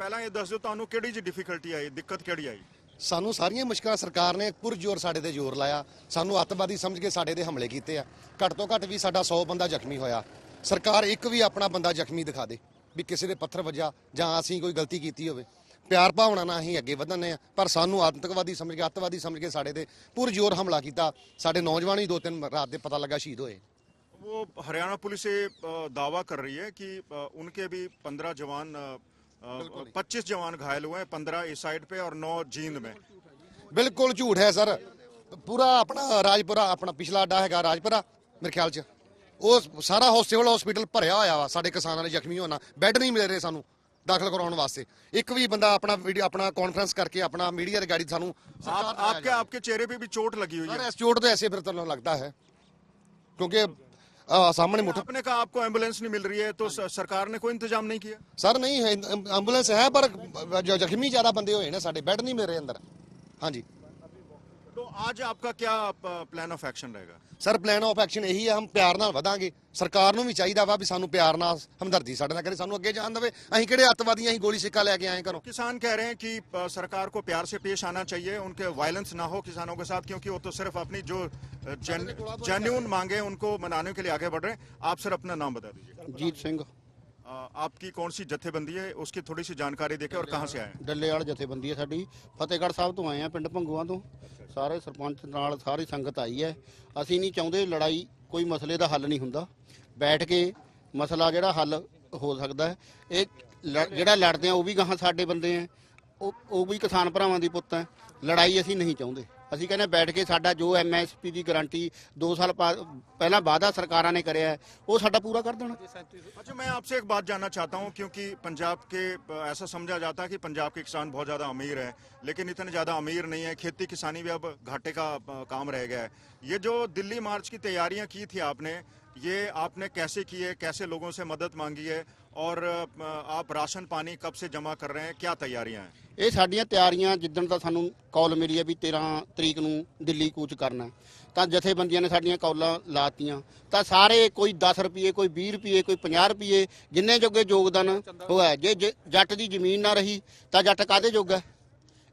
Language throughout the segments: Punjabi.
ਪਹਿਲਾਂ ਇਹ ਦੱਸ ਦਿਓ ਤੁਹਾਨੂੰ ਕਿਹੜੀ ਜੀ ਡਿਫਿਕਲਟੀ ਆਈ ਦਿੱਕਤ ਕਿਹੜੀ ਆਈ ਸਾਨੂੰ ਸਾਰੀਆਂ ਮੁਸ਼ਕਲਾਂ ਸਰਕਾਰ ਨੇ ਪੁਰਜੋਰ ਸਾਡੇ ਤੇ ਜ਼ੋਰ ਲਾਇਆ ਸਾਨੂੰ ਅੱਤਵਾਦੀ ਸਮਝ ਕੇ ਸਾਡੇ ਤੇ ਹਮਲੇ ਕੀਤੇ ਆ ਘੱਟ ਤੋਂ ਘੱਟ ਵੀ ਸਾਡਾ 100 ਬੰਦਾ ਜ਼ਖਮੀ ਹੋਇਆ ਸਰਕਾਰ ਇੱਕ ਵੀ ਆਪਣਾ ਬੰਦਾ ਜ਼ਖਮੀ ਦਿਖਾ ਦੇ ਵੀ ਕਿਸੇ ਦੇ ਪੱਥਰ ਵੱਜਾ ਜਾਂ ਅਸੀਂ ਕੋਈ ਗਲਤੀ ਕੀਤੀ ਹੋਵੇ ਪਿਆਰ ਭਾਵਨਾ ਨਾਲ ਅਸੀਂ ਅੱਗੇ ਵਧਣੇ ਆ ਪਰ ਸਾਨੂੰ ਆਤੰਕਵਾਦੀ ਸਮਝ ਕੇ ਅੱਤਵਾਦੀ ਸਮਝ ਕੇ ਸਾਡੇ ਤੇ ਪੁਰਜੋਰ ਹਮਲਾ ਕੀਤਾ ਸਾਡੇ ਨੌਜਵਾਨ ਹੀ ਦੋ ਤਿੰਨ ਰਾਤ ਦੇ ਪਤਾ ਲੱਗਾ ਸ਼ਹੀਦ ਹੋਏ वो हरियाणा पुलिस ये अ, दावा कर रही है कि अ, उनके भी पंद्रह जवान पच्चीस जवान घायल हुए हैं पंद्रह इस साइड पे और नौ जींद में ਬਿਲਕੁਲ ਝੂਠ ਹੈ ਸਰ ਪੂਰਾ ਆਪਣਾ ਰਾਜਪੁਰਾ ਆਪਣਾ ਪਿਛਲਾ ਅੱਡਾ ਹੈਗਾ ਰਾਜਪੁਰਾ ਮੇਰੇ ਖਿਆਲ 'ਚ ਉਹ ਸਾਰਾ ਸਿਵਲ ਹਸਪੀਟਲ ਭਰਿਆ ਹੋਇਆ ਵਾ ਸਾਡੇ ਕਿਸਾਨਾਂ ਦੇ ਜ਼ਖਮੀ ਹੋਣਾ ਬੈੱਡ ਨਹੀਂ ਮਿਲ ਰਹੇ ਸਾਨੂੰ ਦਾਖਲ ਕਰਾਉਣ ਵਾਸਤੇ ਇੱਕ ਵੀ ਬੰਦਾ ਆਪਣਾ ਵੀਡੀਓ ਆਪਣਾ ਕਾਨਫਰੰਸ ਕਰਕੇ ਆਪਣਾ ਮੀਡੀਆ ਦੀ ਗਾੜੀ ਸਾਨੂੰ ਸਰਕਾਰ आप ਤੋਂ ਆਇਆ आपके आपके चेहरे पे भी चोट लगी हुई ਸਰ है ਇਸ ਚੋਟ ਤੋਂ ਐਸੇ ਫਿਰ ਤੁਹਾਨੂੰ ਲੱਗਦਾ ਹੈ ਕਿਉਂਕਿ ਅਹ, ਸਾਹਮਣੇ ਮੁੱਠ आपने कहा आपको एम्बुलेंस नहीं मिल रही है तो स- सरकार ने कोई इंतजाम नहीं किया ਸਰ ਨਹੀਂ ਹੈ ਐਂਬੂਲੈਂਸ ਹੈ ਪਰ ਜ- ਜ਼ਖਮੀ ਜ਼ਿਆਦਾ ਬੰਦੇ ਹੋਏ ਨੇ ਸਾਡੇ ਬੈੱਡ ਨਹੀਂ ਮਿਲ ਰਹੇ ਅੰਦਰ ਹਾਂਜੀ तो आज आपका क्या प्लान ऑफ एक्शन रहेगा ਸਰ ਪਲਾਨ ਆਫ ਐਕਸ਼ਨ ਇਹੀ ਆ ਹਮ ਪਿਆਰ ਨਾਲ ਵਧਾਂਗੇ ਸਰਕਾਰ ਨੂੰ ਵੀ ਚਾਹੀਦਾ ਵਾ ਵੀ ਸਾਨੂੰ ਪਿਆਰ ਨਾਲ ਹਮਦਰਦੀ ਸਾਡੇ ਨਾਲ ਕਰੇ ਸਾਨੂੰ ਅੱਗੇ ਜਾਣ ਦੇਵੇ ਅਸੀਂ ਕਿਹੜੇ ਅੱਤਵਾਦੀਆਂ ਅਸੀਂ ਗੋਲੀ ਸਿੱਕਾ ਲੈ ਕੇ ਆਏ ਘਰੋਂ किसान कह रहे हैं कि अ, सरकार को प्यार से पेश आना चाहिए उनके वायलेंस ना हो किसानों के साथ क्योंकि वो तो सिर्फ अपनी जो जेन्यून मांगे उनको मनाने के लिए आगे बढ़ रहे हैं आप सर अपना नाम बता दीजिए ਜੀਤ ਸਿੰਘ अ, आपकी कौन सी जत्थेबंदी है उसकी थोड़ी सी जानकारी देके और कहाँ से आए हैं ਡੱਲੇ ਵਾਲ ਜਥੇਬੰਦੀ ਹੈ ਸਾਡੀ ਫਤਿਹਗੜ੍ਹ ਸਾਹਿਬ ਤੋਂ ਆਏ ਆ ਪਿੰਡ ਭੰਗੂਆਂ ਤੋਂ ਸਾਰੇ ਸਰਪੰਚ ਨਾਲ ਸਾਰੀ ਸੰਗਤ ਆਈ ਹੈ ਅਸੀਂ ਨਹੀਂ ਚਾਹੁੰਦੇ ਲੜਾਈ ਕੋਈ ਮਸਲੇ ਦਾ ਹੱਲ ਨਹੀਂ ਹੁੰਦਾ ਬੈਠ ਕੇ ਮਸਲਾ ਜਿਹੜਾ ਹੱਲ ਹੋ ਸਕਦਾ ਹੈ ਇਹ ਲ- ਜਿਹੜਾ ਲੜਦੇ ਆ ਉਹ ਵੀ ਗਾਹਾਂ ਸਾਡੇ ਬੰਦੇ ਆ ਉਹ ਉਹ ਵੀ ਕਿਸਾਨ ਭਰਾਵਾਂ ਦੀ ਪੁੱਤ ਹੈ ਲੜਾਈ ਅਸੀਂ ਨਹੀਂ ਚਾਹੁੰਦੇ ਅਸੀਂ ਕਹਿੰਦੇ ਬੈਠ ਕੇ ਸਾਡਾ ਜੋ ਐਮਐਸਪੀ ਦੀ ਗਾਰੰਟੀ 2 ਸਾਲ ਪਾ- ਪਹਿਲਾਂ ਵਾਅਦਾ ਸਰਕਾਰਾਂ ਨੇ ਕਰਿਆ ਹੈ, ਉਹ ਸਾਡਾ ਪੂਰਾ ਕਰ ਦੇਣਾ अच्छा मैं आपसे एक बात जानना चाहता हूं क्योंकि पंजाब के अ, ऐसा समझा जाता है कि पंजाब के किसान बहुत ज़्यादा अमीर हैं लेकिन इतने ज़्यादा अमीर नहीं है खेती किसानी भी अब घाटे का अ, काम रह गया है ये जो दिल्ली मार्च की तैयारियां की थी आपने ये आपने कैसे की है कैसे लोगों से मदद मांगी है ਔਰ ਆਪ ਰਾਸ਼ਨ ਪਾਣੀ ਕਬ ਸੇ ਜਮ੍ਹਾਂ ਕਰ ਰਹੇ ਹੈ? ਕੀ ਤਿਆਰੀਆਂ ਹੈ? ਇਹ ਸਾਡੀਆਂ ਤਿਆਰੀਆਂ ਜਿੱਦਣ ਦਾ ਸਾਨੂੰ ਕਾਲ ਮਿਲੀ ਹੈ ਵੀ 13 ਤਰੀਕ ਨੂੰ ਦਿੱਲੀ ਕੂਚ ਕਰਨਾ ਤਾਂ ਜਥੇਬੰਦੀਆਂ ਨੇ ਸਾਡੀਆਂ ਕਾਲਾਂ ਲਾਤੀਆਂ। ਤਾਂ ਸਾਰੇ ਕੋਈ 10 ਰੁਪਏ, ਕੋਈ 20 ਰੁਪਏ, ਕੋਈ 50 ਰੁਪਏ, ਜਿੰਨੇ ਜੋਗੇ ਯੋਗਦਾਨ ਹੋਇਆ ਜੇ ਜੱਟ ਦੀ ਜ਼ਮੀਨ ਨਾ ਰਹੀ, ਤਾਂ ਜੱਟ ਕਾਦੇ ਜੋਗਾ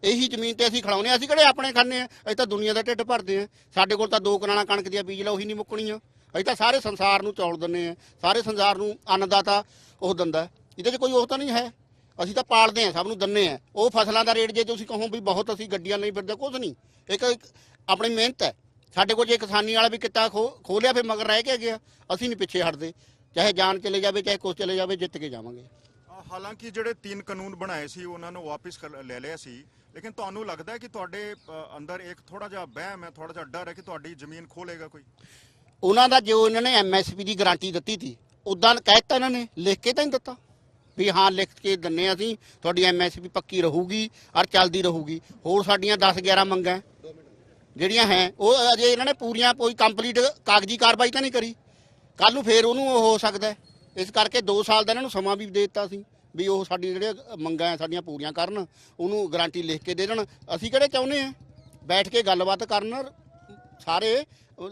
ਇਹੀ ਜ਼ਮੀਨ ਤੇ ਅਸੀਂ ਖੜਾਉਨੇ ਅਸੀਂ ਕਿਹੜੇ ਆਪਣੇ ਖਾਣੇ ਆ? ਇਹ ਤਾਂ ਦੁਨੀਆ ਦਾ ਢਿੱਡ ਭਰਦੇ ਆ। ਸਾਡੇ ਕੋਲ ਤਾਂ ਦੋ ਕਰਾਣਾ ਕਣਕ ਦੀਆਂ ਬੀਜ ਲਾ, ਉਹੀ ਨਹੀਂ ਮੁੱਕਣੀਆਂ। ਅਸੀਂ ਤਾਂ ਸਾਰੇ ਸੰਸਾਰ ਨੂੰ ਚੌਲ ਦਿੰਨੇ ਆ ਸਾਰੇ ਸੰਸਾਰ ਨੂੰ ਅੰਨਦਾਤਾ ਉਹ ਦਿੰਦਾ ਇਹਦੇ 'ਚ ਕੋਈ ਉਹ ਤਾਂ ਨਹੀਂ ਹੈ। ਅਸੀਂ ਤਾਂ ਪਾਲਦੇ ਆ ਸਭ ਨੂੰ ਦਿੰਨੇ ਆ ਉਹ ਫਸਲਾਂ ਦਾ ਰੇਟ ਜੇ ਤੁਸੀਂ ਕਹੋ ਵੀ ਬਹੁਤ ਅਸੀਂ ਗੱਡੀਆਂ ਲਈ ਫਿਰਦੇ ਕੁਝ ਨਹੀਂ। ਇੱਕ ਆਪਣੀ ਮਿਹਨਤ ਹੈ। ਸਾਡੇ ਕੋਲ ਜੇ ਕਿਸਾਨੀ ਵਾਲਾ ਵੀ ਕਿੱਤਾ ਖੋ, ਖੋਲਿਆ ਫਿਰ ਮਗਰ ਰਹਿ ਕੇ ਗਿਆ ਅਸੀਂ ਨਹੀਂ ਪਿੱਛੇ ਹਟਦੇ। ਚਾਹੇ ਜਾਨ ਚਲੇ ਜਾਵੇ, ਚਾਹੇ ਕੁਛ ਚਲੇ ਜਾਵੇ, ਜਿੱਤ ਕੇ ਜਾਵਾਂਗੇ। ਹਾਲਾਂਕਿ ਜਿਹੜੇ ਤਿੰਨ ਕਾਨੂੰਨ ਬਣਾਏ ਸੀ, ਉਹਨਾਂ ਨੂੰ ਵਾਪਿਸ ਕਰ- ਲੈ ਲਿਆ ਸੀ। ਲੇਕਿਨ ਤੁਹਾਨੂੰ ਲੱਗਦਾ ਹੈ ਕਿ ਤੁਹਾਡੇ ਅੰਦਰ ਇੱਕ ਥੋੜਾ ਜਿਹਾ ਵਹਿਮ ਹੈ ਥੋੜਾ ਜਿਹਾ ਡਰ ਹੈ ਕਿ ਤੁਹਾਡੀ ਜ਼ਮੀਨ ਖੋਲੇਗਾ ਕੋਈ? ਉਹਨਾਂ ਦਾ ਜੋ ਇਹਨਾਂ ਨੇ ਐਮਐਸਪੀ ਦੀ ਗਾਰੰਟੀ ਦਿੱਤੀ ਸੀ ਉਦਾਂ ਕਹਿਤਾ ਇਹਨਾਂ ਨੇ, ਲਿਖ ਕੇ ਤਾਂ ਨਹੀਂ ਦਿੱਤਾ ਵੀ ਹਾਂ, ਲਿਖ ਕੇ ਦਿੰਨੇ ਹਾਂ ਅਸੀਂ, ਤੁਹਾਡੀ ਐਮਐਸਪੀ ਪੱਕੀ ਰਹੂਗੀ ਔਰ ਚੱਲਦੀ ਰਹੂਗੀ। ਹੋਰ ਸਾਡੀਆਂ 10 11 ਮੰਗਾਂ ਜਿਹੜੀਆਂ ਹੈ, ਉਹ ਅਜੇ ਇਹਨਾਂ ਨੇ ਪੂਰੀਆਂ ਕੋਈ ਕੰਪਲੀਟ ਕਾਗਜ਼ੀ ਕਾਰਵਾਈ ਤਾਂ ਨਹੀਂ ਕਰੀ। ਕੱਲ ਨੂੰ ਫੇਰ ਉਹਨੂੰ ਉਹ ਹੋ ਸਕਦਾ ਇਸ ਕਰਕੇ 2 ਸਾਲ ਦਾ ਇਹਨਾਂ ਨੂੰ ਸਮਾਂ ਵੀ ਦੇ ਦਿੱਤਾ ਸੀ ਵੀ ਉਹ ਸਾਡੀ ਜਿਹੜੀਆਂ ਮੰਗਾਂ ਹੈ, ਸਾਡੀਆਂ ਪੂਰੀਆਂ ਕਰਨ, ਉਹਨੂੰ ਗਾਰੰਟੀ ਲਿਖ ਕੇ ਦੇ ਦੇਣ। ਅਸੀਂ ਕਿਹੜੇ ਚਾਹੁੰਦੇ ਆ ਬੈਠ ਕੇ ਗੱਲਬਾਤ ਕਰਨ ਸਾਰੇ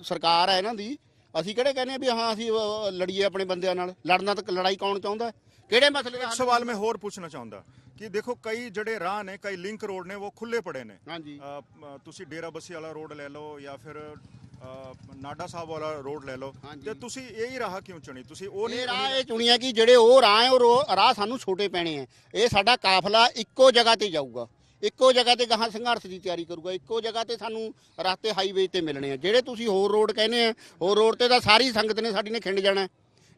ਸਰਕਾਰ ਹੈ ਇਹਨਾਂ ਦੀ। ਅਸੀਂ ਕਿਹੜੇ ਕਹਿੰਦੇ ਆ ਵੀ ਹਾਂ ਅਸੀਂ ਲੜੀਏ ਆਪਣੇ ਬੰਦਿਆਂ ਨਾਲ। ਲੜਨਾ ਤਾਂ ਲੜਾਈ ਕੌਣ ਚਾਹੁੰਦਾ? ਹੈ? ਕਿਹੜੇ ਮਸਲੇ ਦਾ ਸਵਾਲ ਮੈਂ ਹੋਰ ਪੁੱਛਣਾ ਚਾਹੁੰਦਾ ਕਿ ਦੇਖੋ ਕਈ ਜਿਹੜੇ ਰਾਹ ਨੇ ਕਈ ਲਿੰਕ ਰੋਡ ਨੇ ਉਹ ਖੁੱਲੇ ਪੜੇ ਨੇ। ਹਾਂਜੀ। ਤੁਸੀਂ ਡੇਰਾ ਬੱਸੀ ਵਾਲਾ ਰੋਡ ਲੈ ਲਓ ਜਾਂ ਫਿਰ ਨਾਡਾ ਸਾਹਿਬ ਵਾਲਾ ਰੋਡ ਲੈ ਲਓ। ਤੇ ਤੁਸੀਂ ਇਹੀ ਰਾਹ ਕਿਉਂ ਚੁਣੀ? ਤੁਸੀਂ ਉਹ ਨਹੀਂ ਰਾਹ ਇਹ ਚੁਣੀਆਂ ਕਿ ਜਿਹੜੇ ਉਹ ਰਾਹ ਹੈ ਉਹ ਰਾਹ ਸਾਨੂੰ ਛੋਟੇ ਪੈਣੇ ਆ ਇਹ ਸਾਡਾ ਕਾਫਲਾ ਇੱਕੋ ਜਗ੍ਹਾ ਤੇ ਜਾਊਗਾ। ਇੱਕੋ ਜਗ੍ਹਾ ਤੇ ਗਾਹਾਂ ਸੰਘਰਸ਼ ਦੀ ਤਿਆਰੀ ਕਰੂਗਾ ਇੱਕੋ ਜਗ੍ਹਾ ਤੇ ਸਾਨੂੰ ਰਸਤੇ ਹਾਈਵੇ ਤੇ ਮਿਲਣੇ ਆ ਜਿਹੜੇ ਤੁਸੀਂ ਹੋਰ ਰੋਡ ਕਹਿੰਦੇ ਆ ਹੋਰ ਰੋਡ ਤੇ ਤਾਂ ਸਾਰੀ ਸੰਗਤ ਨੇ ਸਾਡੀ ਨੇ ਖਿੰਡ ਜਾਣਾ।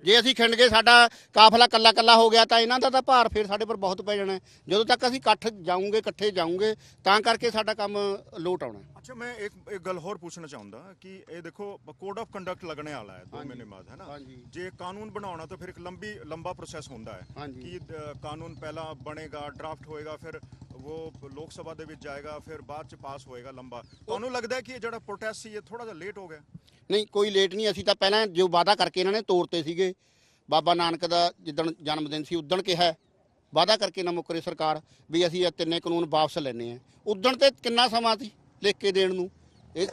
ਜੇ ਅਸੀਂ ਖਿੰਡ ਕੇ ਸਾਡਾ ਕਾਫਲਾ ਕੱਲਾ ਕੱਲਾ ਹੋ ਗਿਆ ਤਾਂ ਇਹਨਾਂ ਦਾ ਤਾਂ ਭਾਰ ਫਿਰ ਸਾਡੇ ਪਰ ਬਹੁਤ ਪੈ ਜਾਣਾ। ਜਦੋਂ ਤੱਕ ਅਸੀਂ ਇਕੱਠ ਜਾਊਂਗੇ ਇਕੱਠੇ ਜਾਊਂਗੇ ਤਾਂ ਕਰਕੇ ਸਾਡਾ ਕੰਮ ਲੋਟ ਆਉਣਾ। ਅੱਛਾ ਮੈਂ ਇੱਕ ਇੱਕ ਗੱਲ ਹੋਰ ਪੁੱਛਣਾ ਚਾਹੁੰਦਾ ਕਿ ਇਹ ਦੇਖੋ ਕੋਡ ਆਫ ਕੰਡਕਟ ਲੱਗਣੇ ਵਾਲਾ ਹੈ 2 ਮਹੀਨੇ ਬਾਅਦ ਹੈ ਨਾ। ਜੇ ਕਾਨੂੰਨ ਬਣਾਉਣਾ ਤਾਂ ਫਿਰ ਇੱਕ ਲੰਬੀ ਲੰਬਾ ਪ੍ਰੋਸੈਸ ਹੁੰਦਾ ਹੈ। ਕਿ ਕਾਨੂੰਨ ਪਹਿਲਾਂ ਬਣੇਗਾ ਡਰਾਫਟ ਹੋਏਗਾ ਫਿਰ ਉਹ ਲੋਕ ਸਭਾ ਦੇ ਵਿੱਚ ਜਾਏਗਾ ਫਿਰ ਬਾਅਦ ਚ ਪਾਸ ਹੋਏਗਾ ਲੰਬਾ ਤੁਹਾਨੂੰ ਲੱਗਦਾ ਹੈ ਕਿ ਇਹ ਜਿਹੜਾ ਪ੍ਰੋਟੈਸਟ ਸੀ ਇਹ ਥੋੜਾ ਜਿਹਾ ਲੇਟ ਹੋ ਗਿਆ ਨਹੀਂ ਕੋਈ ਲੇਟ ਨਹੀਂ ਅਸੀਂ ਤਾਂ ਪਹਿਲਾਂ ਜੋ ਵਾਅਦਾ ਕਰਕੇ ਇਹਨਾਂ ਨੇ ਤੋੜਤੇ ਸੀਗੇ ਬਾਬਾ ਨਾਨਕ ਦਾ ਜਿੱਦਣ ਜਨਮ ਦਿਨ ਸੀ ਉਦਣ ਕਿਹਾ ਵਾਅਦਾ ਕਰਕੇ ਨਾ ਮੁੱਕਰੇ ਸਰਕਾਰ ਵੀ ਅਸੀਂ ਇਹ ਤਿੰਨੇ ਕਾਨੂੰਨ ਵਾਪਸ ਲੈਣੇ ਆ ਉਦਣ ਤੇ ਕਿੰਨਾ ਸਮਾਂ ਸੀ ਲਿਖ ਕੇ ਦੇਣ ਨੂੰ ਇਹ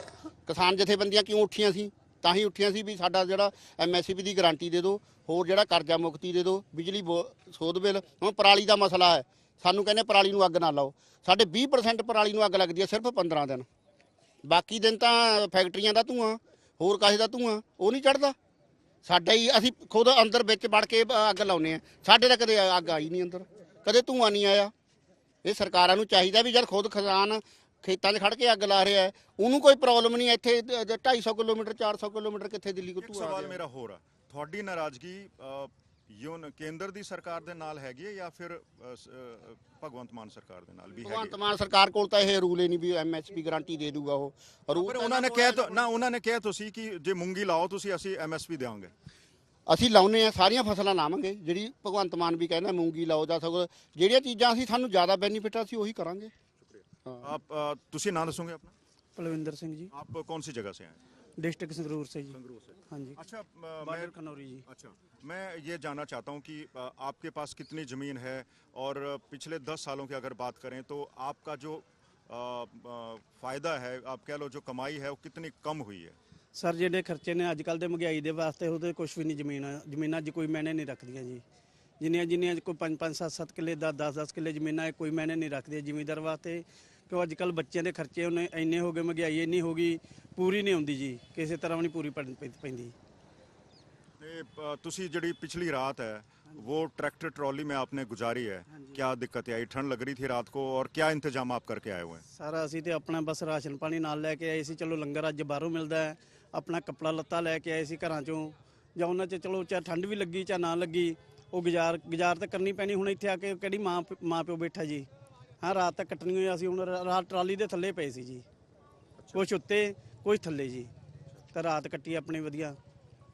ਕਿਸਾਨ ਜਥੇਬੰਦੀਆਂ ਕਿਉਂ ਉੱਠੀਆਂ ਸੀ ਤਾਂ ਹੀ ਉੱਠੀਆਂ ਸੀ ਵੀ ਸਾਡਾ ਜਿਹੜਾ ਐਮਐਸਪੀ ਦੀ ਗਾਰੰਟੀ ਦੇ ਦਿਓ ਹੋਰ ਜਿਹੜਾ ਕਰਜ਼ਾ ਮੁਕਤੀ ਦੇ ਦਿਓ ਬਿਜਲੀ ਬੋ- ਸੋਧ ਬਿੱਲ ਹੁਣ ਪਰਾਲੀ ਦਾ ਮਸਲਾ ਹੈ ਸਾਨੂੰ ਕਹਿੰਦੇ ਪਰਾਲੀ ਨੂੰ ਅੱਗ ਨਾ ਲਾਓ। ਸਾਡੇ 20% ਪਰਾਲੀ ਨੂੰ ਅੱਗ ਲੱਗਦੀ ਹੈ ਸਿਰਫ 15 ਦਿਨ। ਬਾਕੀ ਦਿਨ ਤਾਂ ਫੈਕਟਰੀਆਂ ਦਾ ਧੂਆਂ ਹੋਰ ਕਾਹੇ ਦਾ ਧੂਆਂ ਉਹ ਨਹੀਂ ਚੜਦਾ ਸਾਡਾ ਹੀ ਅਸੀਂ ਖੁਦ ਅੰਦਰ ਵਿੱਚ ਵੜ ਕੇ ਅੱਗ ਲਾਉਨੇ ਆ ਸਾਡੇ ਤਾਂ ਕਦੇ ਅੱਗ ਆਈ ਨਹੀਂ ਅੰਦਰ। ਕਦੇ ਧੂਆਂ ਨਹੀਂ ਆਇਆ। ਇਹ ਸਰਕਾਰਾਂ ਨੂੰ ਚਾਹੀਦਾ ਵੀ ਜਦ ਖੁਦ ਖਜ਼ਾਨ ਖੇਤਾਂ 'ਚ ਖੜ ਕੇ ਅੱਗ ਲਾ ਰਿਹਾ ਉਹਨੂੰ ਕੋਈ ਪ੍ਰੋਬਲਮ ਨਹੀਂ ਇੱਥੇ 250 ਕਿਲੋਮੀਟਰ 400 ਕਿਲੋਮੀਟਰ ਕਿੱਥੇ ਦਿੱਲੀ ਕੋ ਇੱਕ ਧੂਆਂ ਆ ਸਵਾਲ ਗਿਆ ਮੇਰਾ ਹੋਰ ਆ। ਤੁਹਾਡੀ ਨਾਰਾਜ਼ਗੀ ਯੂਨ ਕੇਂਦਰ ਦੀ ਸਰਕਾਰ ਦੇ ਨਾਲ ਹੈਗੀ ਹੈ ਜਾਂ ਫਿਰ ਅ, ਸ- ਅ, ਭਗਵੰਤ ਮਾਨ ਸਰਕਾਰ ਦੇ ਨਾਲ ਵੀ ਹੈਗੀ ਭਗਵੰਤ ਹੈ ਮਾਨ ਸਰਕਾਰ ਕੋਲ ਤਾਂ ਇਹ ਰੂਲ ਹੀ ਨਹੀਂ ਵੀ ਐਮਐਸਪੀ ਗਾਰੰਟੀ ਦੇ ਦੂਗਾ ਉਹ ਰੂਲ ਪਰ ਤਾਂ ਉਹਨਾਂ ਨੇ ਕੋਲ ਕਿਹਾ ਹੈ ਤਾਂ ਨਾ ਉਹਨਾਂ ਨੇ ਕਿਹਾ ਤੁਸੀਂ ਕਿ ਜੇ ਮੂੰਗੀ ਲਾਓ ਤੁਸੀਂ ਅਸੀਂ ਐਮਐਸਪੀ ਦੇਵਾਂਗੇ ਅਸੀਂ ਲਾਉਨੇ ਆ ਸਾਰੀਆਂ ਫਸਲਾਂ ਲਾਵਾਂਗੇ ਜਿਹੜੀ ਭਗਵੰਤ ਮਾਨ ਵੀ ਕਹਿੰਦਾ ਮੂੰਗੀ ਲਾਓ ਜਾਂ ਸਗੋਂ ਜਿਹੜੀਆਂ ਚੀਜ਼ਾਂ ਅਸੀਂ ਸਾਨੂੰ ਜ਼ਿਆਦਾ ਬੈਨੀਫਿਟ ਆ ਅਸੀਂ ਉਹੀ ਕਰਾਂਗੇ आप अ, ਤੁਸੀਂ ਨਾਂ ਦੱਸੋਗੇ ਆਪਣਾ पलविंदर सिंह जी आप कौन सी जगह से हैं डिस्ट्रिक्ट संगरूर से जी संगरूर से हाँ जी अच्छा अ, मैं बॉर्डर खनौरी जी अच्छा मैं ये जानना चाहता हूँ कि अ, आपके पास कितनी ज़मीन है और अ, पिछले दस सालों की अगर बात करें तो आपका जो अ, अ, फ़ायदा है आप कह लो जो कमाई है वो कितनी कम हुई है ਸਰ ਜਿਹੜੇ ਖਰਚੇ ਨੇ ਅੱਜ ਕੱਲ ਦੇ ਮਹਿੰਗਾਈ ਦੇ ਵਾਸਤੇ ਉਹਦੇ ਕੁਝ ਵੀ ਨਹੀਂ ਜ਼ਮੀਨ ਜ਼ਮੀਨਾਂ 'ਚ ਕੋਈ ਮੈਨੇ ਨਹੀਂ ਰੱਖਦੀਆਂ ਜੀ ਜਿੰਨੀਆਂ ਜਿੰਨੀਆਂ 'ਚ ਕੋਈ 5 5 7 7 ਕਿੱਲੇ ਦਾ 10 10 ਕਿੱਲੇ ਜ਼ਮੀਨਾਂ ਇਹ ਕੋਈ ਮੈਨੇ ਨਹੀਂ ਰੱਖਦੇ ਜ਼ਿਮੀਂਦਾਰ ਵਾਸਤੇ ਕਿਉਂ ਅੱਜ ਕੱਲ ਬੱਚਿਆਂ ਦੇ ਖਰਚੇ ਉਹਨੇ ਇੰਨੇ ਹੋ ਗਏ ਮਹਿੰਗਾਈ ਇੰਨੀ ਹੋ ਗਈ ਪੂਰੀ ਨਹੀਂ ਹੁੰਦੀ ਜੀ ਕਿਸੇ ਤਰ੍ਹਾਂ ਵੀ ਨਹੀਂ ਪੂਰੀ ਪੈ- ਪੈ- ਪੈਂਦੀ ਤੇ ਅ, ਤੁਸੀਂ ਜਿਹੜੀ पिछली रात है वो ट्रैक्टर ट्रॉली में आपने गुजारी है क्या दिक्कत आई ठंड लग रही थी रात को और क्या इंतजाम आप करके आए हुए हैं ਸਾਰਾ ਅਸੀਂ ਤੇ ਆਪਣਾ ਬਸ ਰਾਸ਼ਨ ਪਾਣੀ ਨਾਲ ਲੈ ਕੇ ਆਏ ਸੀ ਚਲੋ ਲੰਗਰ ਅੱਜ ਬਾਹਰੋਂ ਮਿਲਦਾ ਹੈ ਆਪਣਾ ਕੱਪੜਾ ਲੱਤਾ ਲੈ ਕੇ ਆਏ ਸੀ ਘਰਾਂ ਚੋਂ ਜਾਂ ਉਹਨਾਂ 'ਚ ਚਲੋ ਚਾਹੇ ਠੰਡ ਵੀ ਲੱਗੀ ਚਾਹੇ ਨਾ ਲੱਗੀ ਉਹ ਗੁਜ਼ਾਰ ਗੁਜ਼ਾਰ ਤਾਂ ਕਰਨੀ ਪੈਣੀ ਹੁਣ ਇੱਥੇ ਆ ਕੇ ਕਿਹੜੀ ਮਾਂ ਮਾਂ ਪਿਓ ਬੈਠਾ ਜੀ ਹਾਂ ਰਾਤ ਤੱਕ ਕੱਟਣੀ ਹੋਈ ਅਸੀਂ ਹੁਣ ਰਾ- ਰਾਤ ਟਰਾਲੀ ਦੇ ਥੱਲੇ ਪਏ ਸੀ ਜੀ। ਕੁਛ ਉੱਤੇ ਕੁਛ ਥੱਲੇ ਜੀ। ਤਾਂ ਰਾਤ ਕੱਟੀ ਆਪਣੀ ਵਧੀਆ।